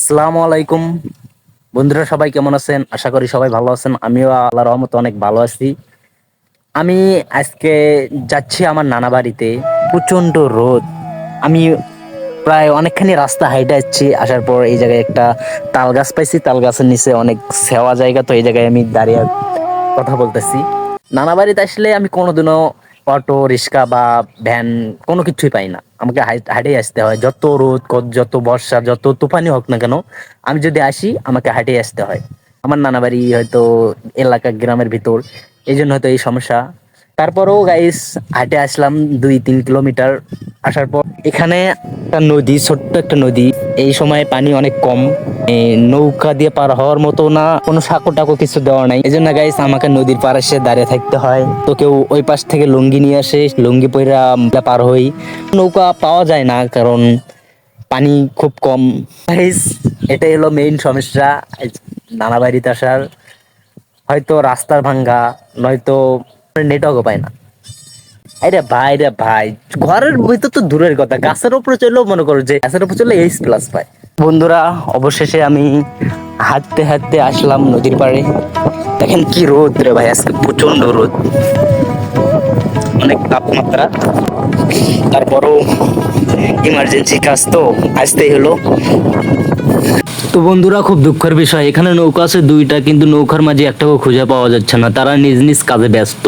আসসালামু আলাইকুম। বন্ধুরা, সবাই কেমন আছেন? আশা করি সবাই ভালো আছেন। আমিও আল্লাহ রহমতে অনেক ভালো আছি। আমি আজকে যাচ্ছি আমার নানা বাড়িতে। প্রচণ্ড রোদ। আমি প্রায় অনেকখানি রাস্তা হাইটে যাচ্ছি। আসার পর এই জায়গায় একটা তাল গাছ পাইছি। তাল গাছের নিচে অনেক সেওয়া জায়গা। তো এই জায়গায় আমি দাঁড়িয়ে কথা বলতেছি। নানা বাড়িতে আসলে আমি কোনোদিনও অটো, রিক্সা বা ভ্যান কোনো কিছুই পাই না। আমাকে হাঁটেই আসতে হয়। যত রোদ যত বর্ষা, যত তুফানি হোক না কেন, আমি যদি আসি, আমাকে হাঁটেই আসতে হয়। আমার নানা বাড়ি হয়তো এলাকা, গ্রামের ভিতর এই জন্য হয়তো এই সমস্যা। তারপরেও গাইস হাঁটে আসলাম দুই তিন কিলোমিটার। আসার পর এখানে একটা নদী, ছোট্ট একটা নদী। এই সময় পানি অনেক কম। নৌকা দিয়ে পার হওয়ার মতো না, কোনো সাঁকো টাকো কিছু দেওয়া নাই। এই জন্য গাইস আমাকে নদীর পাড়ে এসে দাঁড়িয়ে থাকতে হয়। তো কেউ ওই পাশ থেকে লুঙ্গি নিয়ে আসে, লুঙ্গি পইরা পার হই। নৌকা পাওয়া যায় না, কারণ পানি খুব কম। এটাই হলো মেইন সমস্যা। নানা বাড়িতে আসার, হয়তো রাস্তার ভাঙ্গা, নয়তো নেটওয়ার্কও পায় না। আরে ভাই রে ভাই ঘরের ভিতর তো দূরের কথা। গাছের উপরে চললেও মনে করো যে গাছের উপরে চলে এইচ প্লাস পায়। বন্ধুরা অবশেষে আমি হাঁটতে হাঁটতে আসলাম নদীর পাড়ে। দেখেন কি রোদ রে ভাই আজকে প্রচণ্ড রোদ। অনেক তাপমাত্রা। তারপরও ইমার্জেন্সি কাজ তো আসতেই হলো। তো বন্ধুরা খুব দুঃখের বিষয় এখানে নৌকা আছে দুইটা কিন্তু নৌকার মাঝে একটাও খুঁজে পাওয়া যাচ্ছে না। তারা নিজ নিজ কাজে ব্যস্ত।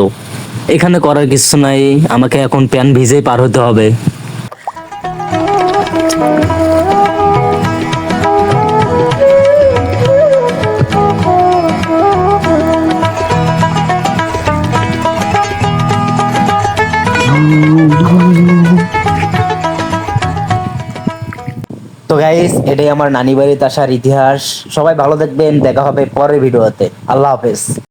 এখানে করার কিছু নাই। আমাকে এখন প্যান ভিজেই পার হতে হবে। তো গাইস এটাই আমার নানি বাড়িতে আসার ইতিহাস। সবাই ভালো দেখবেন দেখা হবে পরের ভিডিওতে। আল্লাহ হাফেজ।